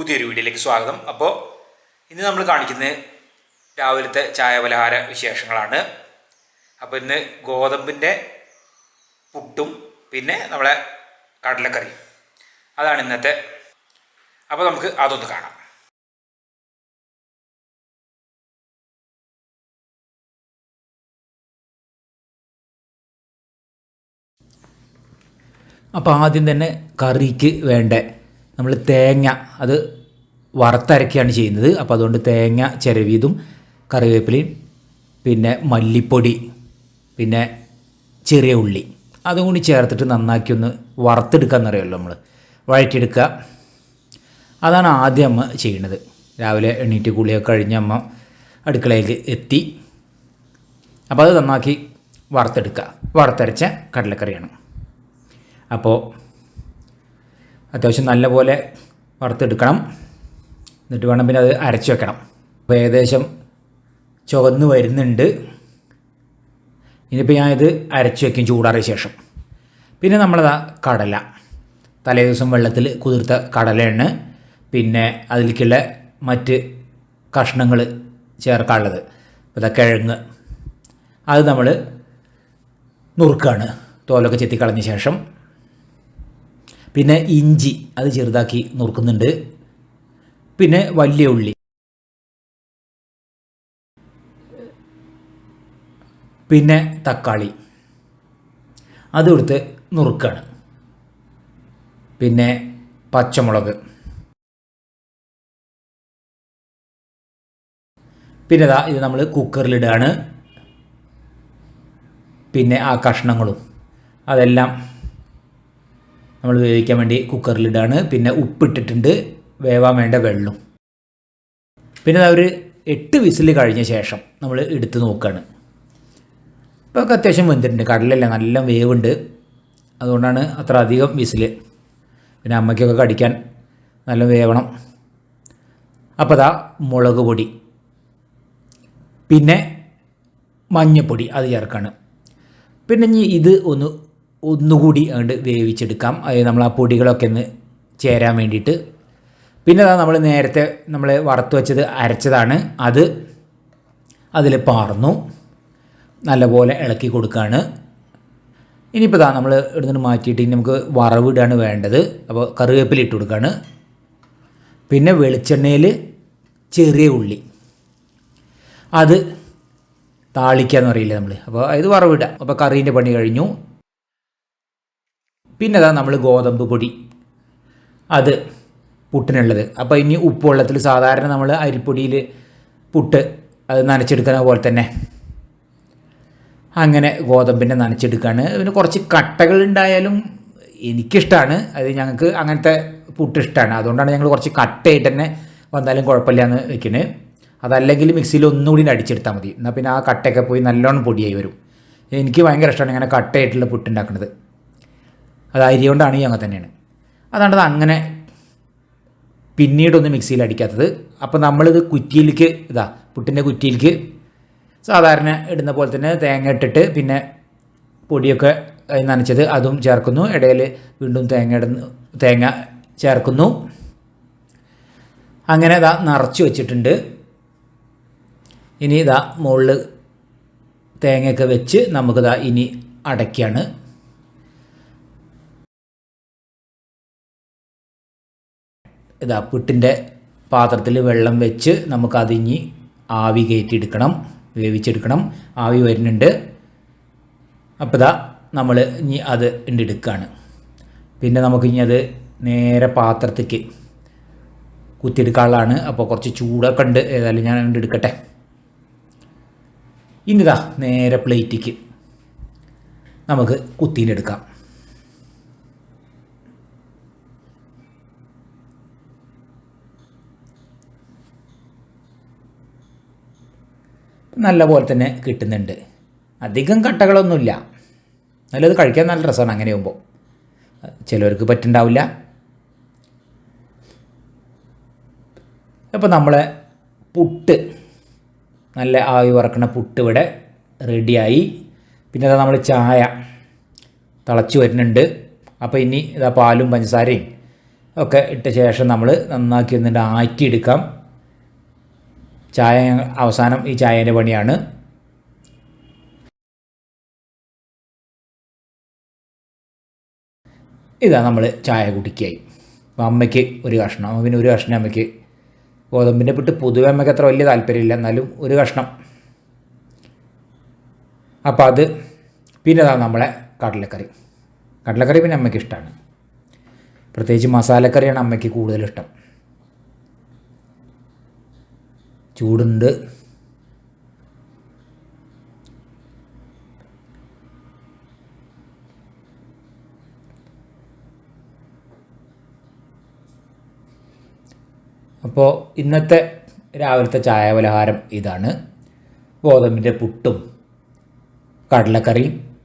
പുതിയൊരു വീഡിയോയിലേക്ക് സ്വാഗതം. അപ്പോൾ ഇന്ന് നമ്മൾ കാണിക്കുന്നത് രാവിലത്തെ ചായ പലഹാര വിശേഷങ്ങളാണ്. അപ്പോൾ ഇന്ന് ഗോതമ്പിന്റെ പുട്ടും പിന്നെ നമ്മളെ കടലക്കറിയും. അതാണ് ഇന്നത്തെ. അപ്പോൾ നമുക്ക് അതൊന്ന് കാണാം. അപ്പോൾ ആദ്യം തന്നെ കറിക്ക് വേണ്ട? നമ്മൾ തേങ്ങ അത് വറുത്തരക്കുകയാണ് ചെയ്യുന്നത്. അപ്പോൾ അതുകൊണ്ട് തേങ്ങ ചിരവിയതും കറിവേപ്പിലയും പിന്നെ മല്ലിപ്പൊടി പിന്നെ ചെറിയ ഉള്ളി. അതും കൂടി ചേർത്തിട്ട് നന്നാക്കി ഒന്ന് വറുത്തെടുക്കാമെന്നറിയാമല്ലോ നമ്മൾ വഴറ്റിയെടുക്കുക. അതാണ് ആദ്യം അമ്മ ചെയ്യുന്നത് രാവിലെ എണീറ്റ് കുളിയൊക്കെ കഴിഞ്ഞ് അമ്മ അടുക്കളയിലേക്ക് എത്തി. അപ്പോൾ അത് നന്നാക്കി വറുത്തെടുക്കുക. വറുത്തരച്ച കടലക്കറിയാണ്. അപ്പോൾ അത്യാവശ്യം നല്ലപോലെ വറുത്തെടുക്കണം. എന്നിട്ട് വേണം പിന്നെ അത് അരച്ച് വെക്കണം. അപ്പോൾ ഏകദേശം ചുവന്ന് വരുന്നുണ്ട്. ഇനിയിപ്പോൾ ഞാനിത് അരച്ച് വെക്കും ചൂടാറിയ ശേഷം. പിന്നെ നമ്മളതാ കടല. തലേ ദിവസം വെള്ളത്തിൽ കുതിർത്ത കടലയാണ്. പിന്നെ അതിലേക്കുള്ള മറ്റ് കഷ്ണങ്ങൾ ചേർക്കാനുള്ളത്. ഇപ്പോൾ കിഴങ്ങ്. അത് നമ്മൾ നുറുക്കാണ്. തോലൊക്കെ ചെത്തിക്കളഞ്ഞ ശേഷം പിന്നെ ഇഞ്ചി അത് ചെറുതാക്കി നുറുക്കുന്നുണ്ട്. പിന്നെ വലിയ ഉള്ളി. പിന്നെ തക്കാളി. അത് കൊടുത്ത് നുറുക്കാണ്. പിന്നെ പച്ചമുളക്. പിന്നെ ഇതാ ഇത് നമ്മൾ കുക്കറിലിടുകയാണ് പിന്നെ ആ കഷ്ണങ്ങളും. അതെല്ലാം നമ്മൾ വേവിക്കാൻ വേണ്ടി കുക്കറിലിടാണ് പിന്നെ ഉപ്പിട്ടിട്ടുണ്ട്. വേവാൻ വേണ്ട വെള്ളം. പിന്നെ ഒരു എട്ട് വിസിൽ കഴിഞ്ഞ ശേഷം നമ്മൾ എടുത്ത് നോക്കുകയാണ് ഇപ്പോൾ ഒക്കെ അത്യാവശ്യം വെന്തിട്ടുണ്ട്. കടലല്ല നല്ല വേവുണ്ട്. അതുകൊണ്ടാണ് അത്ര അധികം വിസിൽ. പിന്നെ അമ്മയ്ക്കൊക്കെ കടിക്കാൻ നല്ല വേവണം. അപ്പോൾ അതാ മുളക് പൊടി. പിന്നെ മഞ്ഞപ്പൊടി അത് ചേർക്കാണ്. പിന്നെ ഇനി ഇത് ഒന്ന് ഒന്നുകൂടി അങ്ങോട്ട് വേവിച്ചെടുക്കാം. അത് നമ്മൾ ആ പൊടികളൊക്കെ ഒന്ന് ചേരാൻ വേണ്ടിയിട്ട്. പിന്നെ അതാ നമ്മൾ നേരത്തെ നമ്മൾ വറുത്ത് വെച്ചത് അരച്ചതാണ്. അത് അതിൽ പാർന്നു. നല്ലപോലെ ഇളക്കി കൊടുക്കുകയാണ് ഇനിയിപ്പോൾ ഇതാ നമ്മൾ ഇവിടുന്ന് മാറ്റിയിട്ട് ഇനി നമുക്ക് വറവിടാണ് വേണ്ടത്. അപ്പോൾ കറിവേപ്പില ഇട്ട് കൊടുക്കുകയാണ് പിന്നെ വെളിച്ചെണ്ണയിൽ ചെറിയ ഉള്ളി. അത് താളിക്കാന്ന് അറിയില്ല നമ്മൾ അപ്പോൾ ഇത് വറവിടുക അപ്പോൾ കറീന്റെ പണി കഴിഞ്ഞു. പിന്നെ അതാ നമ്മൾ ഗോതമ്പ് പൊടി. അത് പുട്ടിനുള്ളത്. അപ്പോൾ ഇനി ഉപ്പ് വെള്ളത്തിൽ സാധാരണ നമ്മൾ അരിപ്പൊടിയിൽ പുട്ട് അത് നനച്ചെടുക്കുന്ന പോലെ തന്നെ അങ്ങനെ ഗോതമ്പിന്റെ നനച്ചെടുക്കുകയാണ് പിന്നെ കുറച്ച് കട്ടകൾ ഉണ്ടായാലും എനിക്കിഷ്ടമാണ് അത് ഞങ്ങൾക്ക് അങ്ങനത്തെ പുട്ട് ഇഷ്ടമാണ് അതുകൊണ്ടാണ് ഞങ്ങൾ കുറച്ച് കട്ടയായിട്ട് തന്നെ വന്നാലും കുഴപ്പമില്ല എന്ന് വെക്കുന്നത് അതല്ലെങ്കിൽ മിക്സിയിൽ ഒന്നുകൂടി അടിച്ചെടുത്താൽ മതി. എന്നാൽ പിന്നെ ആ കട്ടയൊക്കെ പോയി നല്ലോണം പൊടിയായി വരും. എനിക്ക് ഭയങ്കര ഇഷ്ടമാണ് ഇങ്ങനെ കട്ടയായിട്ടുള്ള പുട്ടുണ്ടാക്കുന്നത് അത് അരി കൊണ്ടാണെങ്കിൽ അങ്ങനെ തന്നെയാണ്. അതാണ് അത് അങ്ങനെ പിന്നീടൊന്നും മിക്സിയിൽ അടിക്കാത്തത്. അപ്പോൾ നമ്മളിത് കുറ്റിയിലേക്ക് ഇതാ പുട്ടിന്റെ കുറ്റിയിലേക്ക് സാധാരണ ഇടുന്ന പോലെ തന്നെ തേങ്ങ ഇട്ടിട്ട് പിന്നെ പൊടിയൊക്കെ നനച്ചത് അതും ചേർക്കുന്നു. ഇടയിൽ വീണ്ടും തേങ്ങ ഇടുന്നു തേങ്ങ ചേർക്കുന്നു. അങ്ങനെ ഇതാ നിറച്ച് വെച്ചിട്ടുണ്ട്. ഇനി ഇതാ മുകളിൽ തേങ്ങയൊക്കെ വെച്ച് നമുക്കിതാ ഇനി അടയ്ക്കാണ്. ഇതാ പുട്ടിന്റെ പാത്രത്തിൽ വെള്ളം വെച്ച് നമുക്ക് അതിഞ്ഞ് ആവി കയറ്റിയെടുക്കണം വേവിച്ചെടുക്കണം. ആവി വരുന്നുണ്ട്. അപ്പോൾ ഇതാ നമ്മൾ ഇനി അത് ഉണ്ടെടുക്കുകയാണ് പിന്നെ നമുക്ക് ഇനി അത് നേരെ പാത്രത്തേക്ക് കുത്തിയെടുക്കാനുള്ളതാണ്. അപ്പോൾ കുറച്ച് ചൂടൊക്കെ ഉണ്ട്. ഏതായാലും ഞാൻ എടുക്കട്ടെ. ഇനിതാ നേരെ പ്ലേറ്റിക്ക് നമുക്ക് കുത്തിയിലെടുക്കാം നല്ല പോലെ തന്നെ കിട്ടുന്നുണ്ട്. അധികം കട്ടകളൊന്നുമില്ല. നല്ലത് കഴിക്കാൻ നല്ല രസമാണ് അങ്ങനെ ആകുമ്പോൾ ചിലവർക്ക് പറ്റുണ്ടാവില്ല അപ്പോൾ നമ്മളെ പുട്ട് നല്ല ആവി വറക്കണ പുട്ട് ഇവിടെ റെഡിയായി. പിന്നെ അതാ നമ്മൾ ചായ തിളച്ച് വരുന്നുണ്ട്. അപ്പോൾ ഇനി ഇതാ പാലും പഞ്ചസാരയും ഒക്കെ ഇട്ട ശേഷം നമ്മൾ നന്നാക്കി ഒന്നിട്ട് ആറ്റിയെടുക്കാം. ചായ അവസാനം ഈ ചായേന്റെ പണിയാണ്. ഇതാ നമ്മൾ ചായ അപ്പോൾ അമ്മയ്ക്ക് ഒരു കഷ്ണം അമ്മ പിന്നെ ഒരു കഷ്ണം അമ്മയ്ക്ക്. ഗോതമ്പിന്റെ പിട്ട് പൊതുവെ അമ്മയ്ക്ക് അത്ര വലിയ താല്പര്യമില്ല എന്നാലും ഒരു കഷ്ണം. അപ്പോൾ അത് പിന്നെ ഇതാ നമ്മളെ കടലക്കറി. കടലക്കറി പിന്നെ അമ്മയ്ക്ക് ഇഷ്ടമാണ്. പ്രത്യേകിച്ച് മസാലക്കറിയാണ് അമ്മയ്ക്ക് കൂടുതൽ ചൂടുണ്ട്. അപ്പോൾ ഇന്നത്തെ രാവിലത്തെ ചായ പലഹാരം ഇതാണ്. ഗോതമ്പിന്റെ പുട്ടും കടലക്കറിയും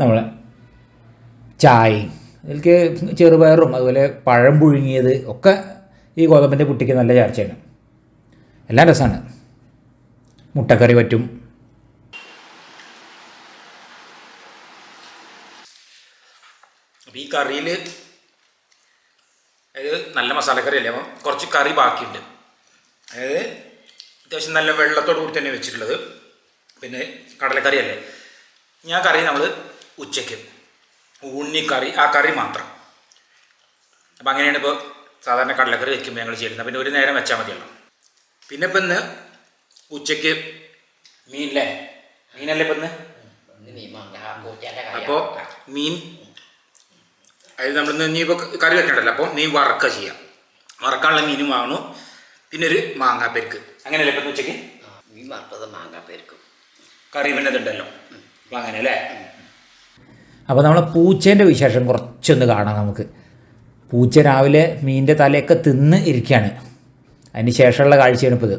നമ്മളെ ചായയും. അതിലേക്ക് ചെറുപയറും അതുപോലെ പഴം പുഴുങ്ങിയത് ഒക്കെ ഈ ഗോതമ്പിന്റെ പുട്ടിക്ക് നല്ല ചർച്ചയാണ്. എല്ലാം രസമാണ്. മുട്ടക്കറി പറ്റും. ഈ കറിയിൽ അതായത് നല്ല മസാലക്കറി അല്ലേ അപ്പം കുറച്ച് കറി ബാക്കിയുണ്ട്. അതായത് അത്യാവശ്യം നല്ല വെള്ളത്തോട് കൂടി തന്നെ വെച്ചിട്ടുള്ളത്. പിന്നെ കടലക്കറി അല്ലേ ഞാൻ കറി നമ്മൾ ഉച്ചയ്ക്ക്. ഉണ്ണിക്കറി ആ കറി മാത്രം. അപ്പം അങ്ങനെയാണ് ഇപ്പോൾ സാധാരണ കടലക്കറി വെക്കുമ്പോൾ ഞങ്ങൾ ചെയ്യുന്നത്. പിന്നെ ഒരു നേരം വെച്ചാൽ മതിയല്ലോ. പിന്നെ ഇപ്പം ഇന്ന് ഉച്ചയ്ക്ക് മീനല്ലേ? മീനല്ലേ ഇപ്പം ഇന്ന്? അപ്പോൾ മീൻ അതായത് നമ്മൾ നീ ഇപ്പൊ കറി വെക്കണ്ടല്ലോ. അപ്പോൾ മീൻ വറക്ക ചെയ്യാം. വറക്കാനുള്ള മീനും വാങ്ങണു. പിന്നെ ഒരു മാങ്ങാപ്പെരുക്ക് അങ്ങനെയല്ലേ ഇപ്പം ഉച്ചയ്ക്ക് മീൻ വറുത്തത് മാങ്ങ പേർക്കും കറി പിന്നെ ഇതുണ്ടല്ലോ. അപ്പം അങ്ങനെ അല്ലേ അപ്പോൾ നമ്മളെ പൂച്ചേന്റെ വിശേഷം കുറച്ചൊന്ന് കാണാം നമുക്ക്. പൂച്ച രാവിലെ മീനിന്റെ തലയൊക്കെ തിന്ന് ഇരിക്കുകയാണ്. അതിന് ശേഷമുള്ള കാഴ്ചയാണ് ഇപ്പോൾ ഇത്.